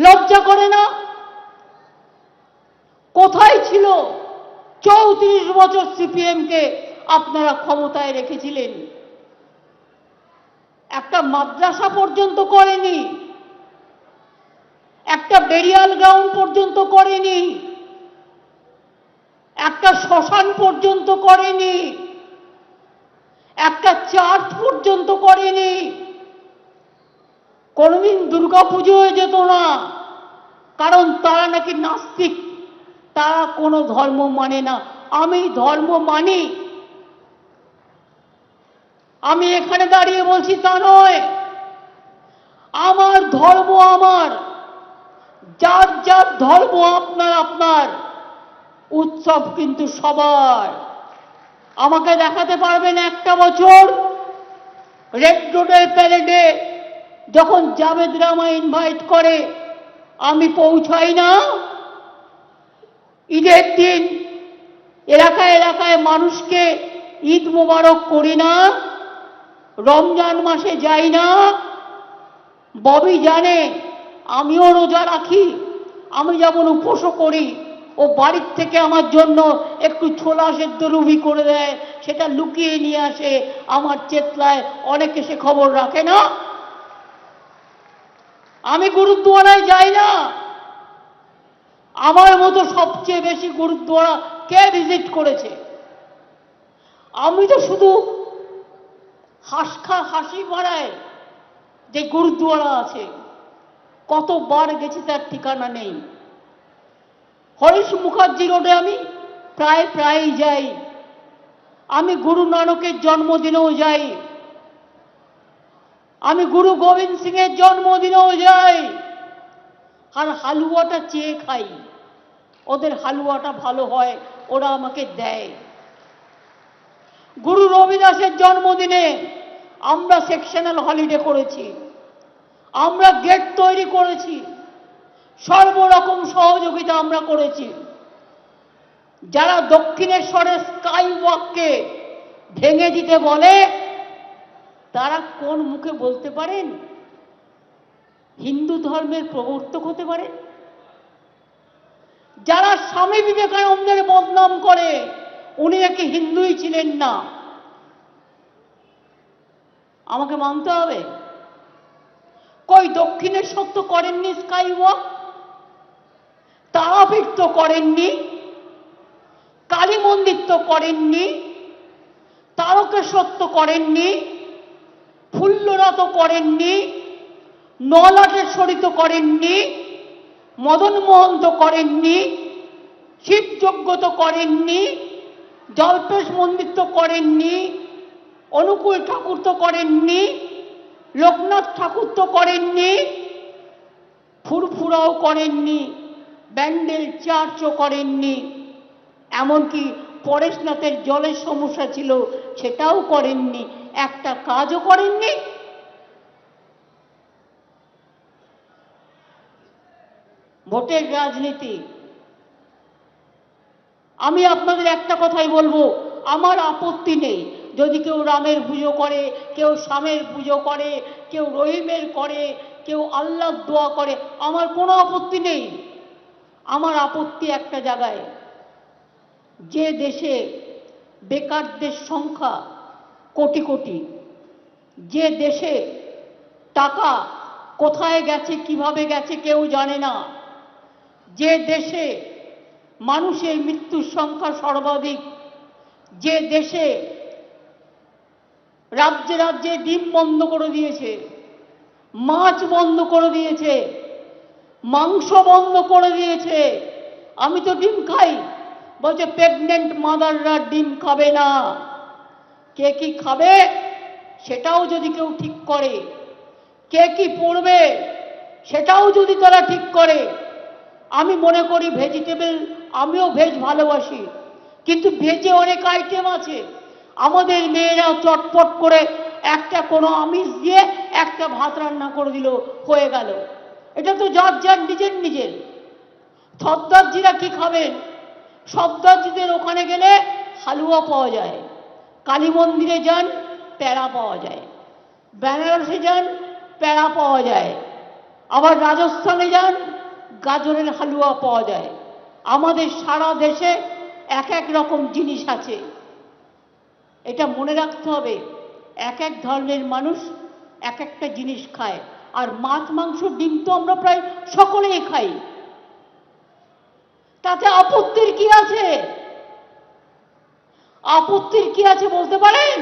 লজ্জা করে না? কোথায় ছিল চৌত্রিশ বছর সিপিএমকে আপনারা ক্ষমতায় রেখেছিলেন? একটা মাদ্রাসা পর্যন্ত করেনি। একটা বেরিয়াল গ্রাউন্ড পর্যন্ত করেনি। একটা শ্মশান পর্যন্ত করেনি। একটা চার্চ পর্যন্ত করেনি। কোনোদিন দুর্গা পুজোয় যেত না। কারণ তারা নাকি নাস্তিক। তারা কোনো ধর্ম মানে না। আমি ধর্ম মানি। আমি এখানে দাঁড়িয়ে বলছি তা নয়। আমার ধর্ম আমার। যার যার ধর্ম আপনার আপনার। উৎসব কিন্তু সবার। আমাকে দেখাতে পারবেন একটা বছর। রেড রোডের প্যারেডে যখন জাভেদ রামা ইনভাইট করে, আমি পৌঁছাই না। ঈদের দিন এলাকায় এলাকায় মানুষকে ঈদ মোবারক করি না, রমজান মাসে যাই না। ববি জানে, আমিও রোজা রাখি, আমি যেমন উপোসও করি, ও বাড়ির থেকে আমার জন্য একটু ছোলা সেদ্ধ রুবি করে দেয়, সেটা লুকিয়ে নিয়ে আসে, আমার চেতলায় অনেকে সে খবর রাখে না। আমি গুরুদ্বারায় যাই না। আমার মতো সবচেয়ে বেশি গুরুদ্বারা কে ভিজিট করেছে? আমি তো শুধু হাসখা হাসি মারায় যে গুরুদ্বারা আছে। কতবার গেছি তার ঠিকানা নেই। হরিশ মুখার্জি রোডে আমি প্রায় প্রায় যাই। আমি গুরু নানকের জন্মদিনেও যাই। আমি গুরু গোবিন্দ সিং এর জন্মদিনেও যাই আর হালুয়াটা চেয়ে খাই। ওদের হালুয়াটা ভালো হয়, ওরা আমাকে দেয়। গুরু রবিদাসের জন্মদিনে আমরা সেকশনাল হলিডে করেছি। আমরা গেট তৈরি করেছি। সর্বরকম সহযোগিতা আমরা করেছি। যারা দক্ষিণেশ্বরের স্কাই ওয়াককে ভেঙে দিতে বলে তারা কোন মুখে বলতে পারেন? হিন্দু ধর্মের প্রবর্তক হতে পারে? যারা স্বামী বিবেকানন্দের বদনাম করে, উনি নাকি হিন্দুই ছিলেন না? আমাকে মানতে হবে। কই দক্ষিণের সত্য করেননি স্কাই ওয়াক তারাপীঠ তো করেননি? কালী মন্দির তো করেননি? তারকেশ্বর তো করেননি? ফুল্লরা তো করেননি নলাটেশ্বরী তো করেননি মদন মোহন তো করেননি শিবযজ্ঞ তো করেননি, জল্পেশ মন্দির তো করেননি, অনুকূল ঠাকুর তো করেননি, লোকনাথ ঠাকুর তো করেননি, ফুরফুরাও করেননি, ব্যান্ডেল চার্চও করেননি, এমনকি পরেশনাথের জলের সমস্যা ছিল সেটাও করেননি। একটা কাজও করেননি। ভোটের রাজনীতি। আমি আপনাদের একটা কথাই বলব, আমার আপত্তি নেই। যদি কেউ রামের পুজো করে, কেউ শামের পুজো করে, কেউ রহিমের করে, কেউ আল্লাহ দোয়া করে, আমার কোনো আপত্তি নেই। আমার আপত্তি একটা জায়গায়, যে দেশে বেকারদের সংখ্যা কোটি কোটি। যে দেশে টাকা কোথায় গেছে, কীভাবে গেছে কেউ জানে না। যে দেশে মানুষের মৃত্যুর সংখ্যা সর্বাধিক। যে দেশে রাজ্যে রাজ্যে ডিম বন্ধ করে দিয়েছে, মাছ বন্ধ করে দিয়েছে, মাংস বন্ধ করে দিয়েছে। আমি তো ডিম খাই। বলছে প্রেগনেন্ট মাদাররা ডিম খাবে না। কে কি খাবে সেটাও যদি কেউ ঠিক করে। কে কি পড়বে সেটাও যদি তারা ঠিক করে। আমি মনে করি ভেজিটেবল আমিও ভেজ ভালোবাসি। কিন্তু ভেজে অনেক আইটেম আছে। আমাদের মেয়েরা চটপট করে একটা কোনো আমিষ দিয়ে একটা ভাত রান্না করে দিল, হয়ে গেল। এটা তো যার যার নিজের নিজের। সর্দারজিরা কি খাবেন? সর্দারজিদের ওখানে গেলে হালুয়া পাওয়া যায়। কালী মন্দিরে যান প্যাড়া পাওয়া যায়। বেনারসে যান প্যাড়া পাওয়া যায়। আবার রাজস্থানে যান, গাজরের হালুয়া পাওয়া যায়। আমাদের সারা দেশে এক এক রকম জিনিস আছে। এটা মনে রাখতে হবে এক এক ধর্মের মানুষ এক একটা জিনিস খায়। আর মাছ, মাংস, ডিম তো আমরা প্রায় সকলেই খাই। তাতে আপত্তির কি আছে? আপত্তির কি আছে বলতে পারেন?